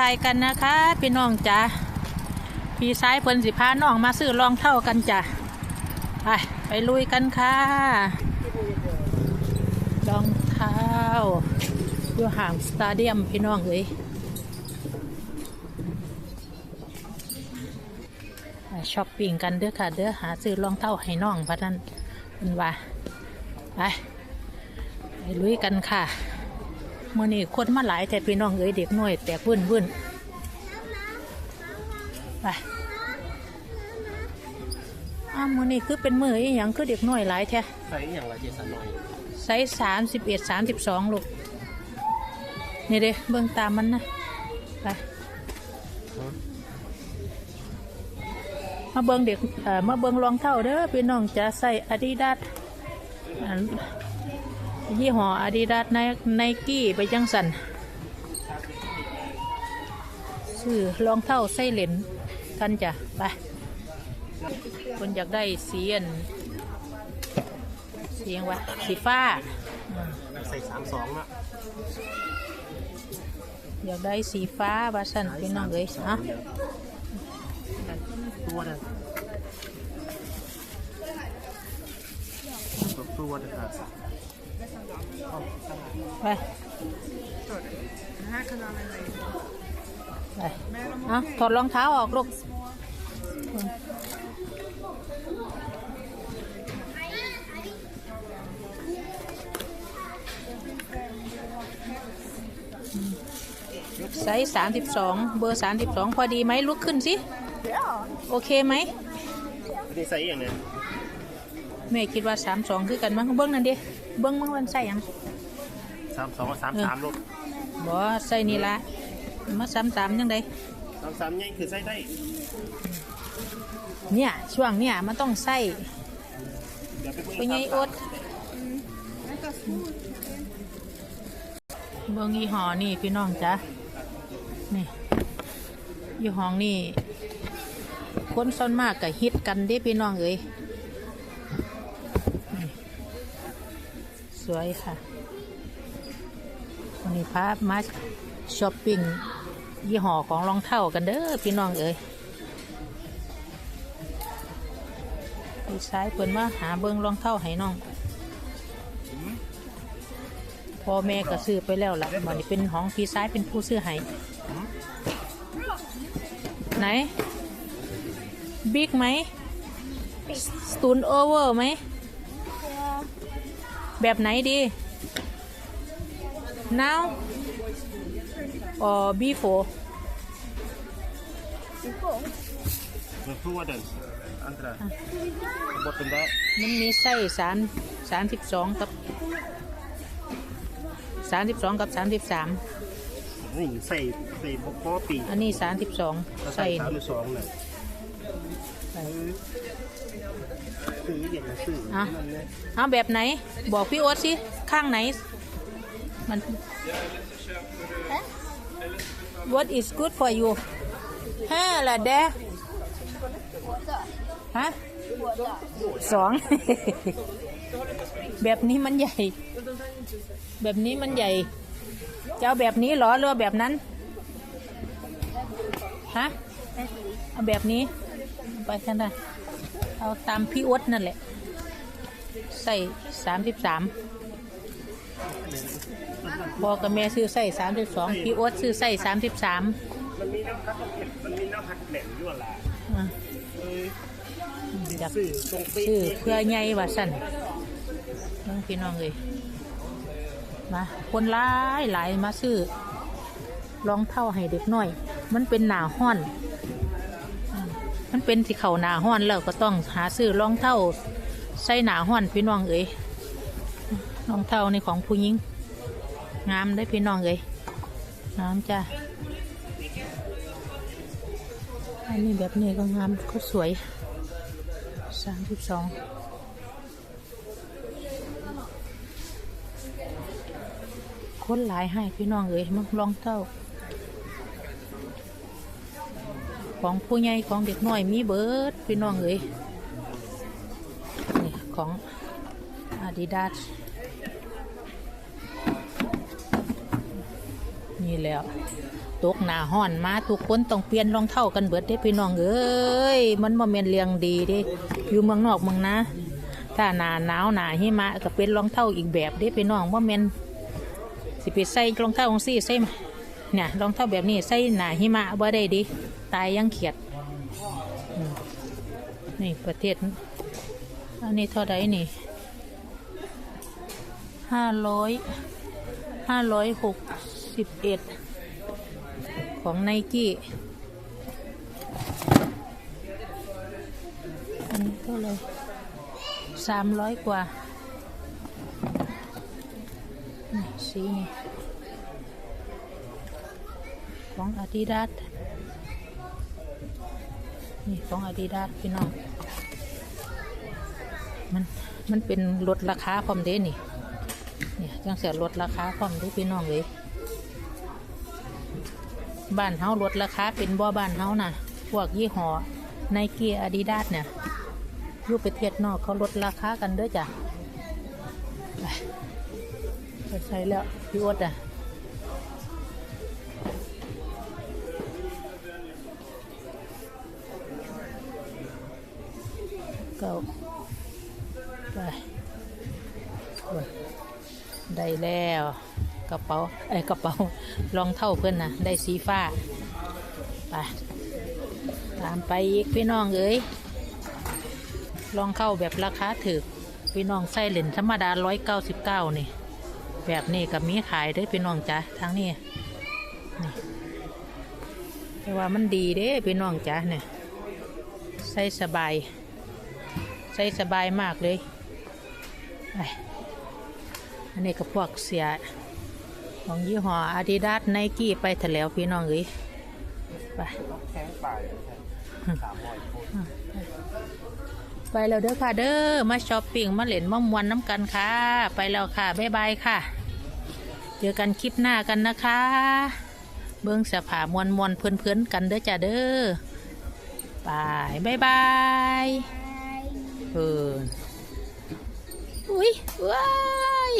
ทายกันนะคะพี่น้องจ้ะพี่ซ้ายเพิ่นสิพาน้องมาซื้อรองเท่ากันจ้ะไปไปลุยกันค่ะรองเท้าอยู่ห่างสตาเดียมพี่น้องเอ้ยช้อปปิ้งกันเด้อค่ะเด้อหาซื้อรองเท้าให้น้องพะนั้นเป็นว่าไปไปลุยกันค่ะ มื่อนี้คนมาหลายแต่พี่น้องเอ้ยเด็กน้อยแต่พื้นพื้นไปอ้าวมื่อนี้คือเป็นมืออหย่างคือเด็กน้อยหลายแท้ใส่อย่างละเจสันหน่อยไซส์สามสิบเอ็ดสามสิบสองลูกนี่เด้เบื้องตามมันนะไปมาเบิ้งเด็กเอ่อมาเบิ้งรองเท้าเด้อพี่น้องจะใส่อาดิดาส ยี่ห้ออาดิดาสไนไนกี้ไปจังสันซื้อรองเท้าใส่เหรนกันจ้ะไปคนอยากได้สีอันสีหยังวะสีฟ้าใส่สามสองอะอยากได้สีฟ้าบาสันพี่น้องเอ้ยอะตัวเด้อตัวตัวเด้อครับ ไปไปอะถอดรองเท้าออกลูกไซส์สามสิบสองเบอร์สามสิบสองพอดีไหมลุกขึ้นสิ โอเคไหมอันนี้ใส่อย่างเนี้ย แม่คิดว่าสามสองคือกันมั้งเบิ้งนั่นดิเบิ้งมั้งวันใส่หยังสามสองกับสามสามลูกบ่ใส่นี่ละมาสามสามยังไงสามสามยังคือใส่ได้ เนี่ยช่วงเนี่ยมันต้องใส่เดี๋ยวไปเป็นไงโอ๊ตเบิ้งยี่ห้อนี่พี่น้องจ้ะนี่ยี่ห้อนี่คนส่วนมากก็ฮิตกันเด้พี่น้องเอ้ยนี่ส วยค่ะ วันนี้พามาช้อปปิ้งยี่ห้อของรองเท้ากันเด้อพี่น้องเอ้ยพี่ชายเพิ่นมาหาเบิ่งรองเท้าให้น้องพ่อแม่ก็ซื้อไปแล้วล่ะบัดนี้เป็นของพี่ชายเป็นผู้ซื้อให้ไหน บิ๊กไหมสตูนโอเวอร์ไหม แบบไหนดี now or before ตัวตัวเด้ออันตรายบดเป็นได้มันมีไส้สามสามสิบสองกับสามสิบสองกับสามสิบสามนี่ใส่ใส่พอปีอันนี้สามสิบสองใส่ใส่สามหรือสองเลย ซื้ออย่างละซื้ออะนั่นเลยเอาแบบไหน บอกพี่โอ๊ตสิข้างไหน มัน What is good for you ห้าละเด้ฮะสอง แบบนี้มันใหญ่ แบบนี้มันใหญ่ จะเอาแบบนี้เหรอหรือว่าแบบนั้น ฮะ เอาแบบนี้ ไปกันนะเอาตามพี่อดนั่นแหละ ใส่สามสิบสามพอกับแม่ซื้อใส่สามสิบสองพี่อดซื้อใส่สามสิบสามมันมีน้ำพัดมันมีน้ำพัดแหลมยู่ล่ะอยากซื้อเพื่อใหญ่ว่าสั่นน้องพี่น้องเลยมาคนหลายหลายมาซื้อรองเท้าให้เด็กน้อย มันเป็นหนาห้อน มันเป็นสิเข่าหนาห้อนแล้วก็ต้องหาซื้อรองเท้าใส่หนาห้อนพี่น้องเอ้ยรองเท้าในของผู้หญิงงามได้พี่น้องเอ้ยงามจ้าอันนี้แบบนี้ก็งามก็สวยสามสิบสองคนหลายให้พี่น้องเอ้ยมึงรองเท้า ของผู้ใหญ่ของเด็กน้อยมีเบิดพี่น้องเอ้ยนี่ของ Adidas นี่แล้วตกหนาห้อนมาทุกคนต้องเปลี่ยนรองเท้ากันเบิดเด้พี่น้องเอ้ยมันบ่แม่นเลียงดีเด้อยู่เมืองนอกเมืองนะ ถ้าหนาหนาวหนาหิมะก็เป็นรองเท้าอีกแบบเด้พี่น้องบ่แม่นสิไปใส่รองเท้าของซี่ใส่ เนี่ยรองเท้าแบบนี้ใส่หนาหิมะบ่ได้ดิ ตายยังเขียด นี่ประเทศ อันนี้เท่าไดนี่ห้าร้อยห้าร้อยหกสิบเอ็ดของไนกี้อันนี้เท่าไรสามร้อยกว่านี่สีนี่ ของอาดิดาสนี่ของอาดิดาสพี่น้อง มันมันเป็นลดราคาพร้อมเด้นี่ เนี่ยจังเสียลดราคาพร้อมด้พี่น้องเลยบ้านเฮาลดราคาเป็นบ่บ้านเฮาน่ะ พวกยี่ห้อไนกี้อาดิดาสเนี่ยอยู่ประเทศนอกเขาลดราคากันด้อจ้ะไปใส่แล้วพี่อดอะ เก้าไปได้แล้วกระเป๋าไอ้กระเป๋ารองเท้าเพื่อนนะได้สีฟ้าไปตามไปอีกพี่น้องเอ้ยลองเข้าแบบราคาถือพี่น้องไส้เหรียญธรรมดาร้อยเก้าสิบเก้านี่ แบบนี้กับมีขายเด้พี่น้องจ้ะทางนี้นี่แต่ว่ามันดีเด้พี่น้องจ้ะเนี่ยใส่สบาย ใส่สบายมากเลยไปอันนี้ก็พวกเสีย ของยี่ห้ออาดิดาสไนกี้ไปแถลวพี่น้องเอ้ยไปแข้งป่ายสามร้อยคนไปแล้วเด้อค่ะเด้อมาช้อปปิ้งมาเล่นมะมวนน้ำกันค่ะ ไปแล้วค่ะ บ๊ายบายค่ะ เจอกันคลิปหน้ากันนะคะ เบิ้งเสภามวนมวนๆเพื่อนๆกันเด้อจ้าเด้อไปบ๊ายบาย เอออุ้ยว้าย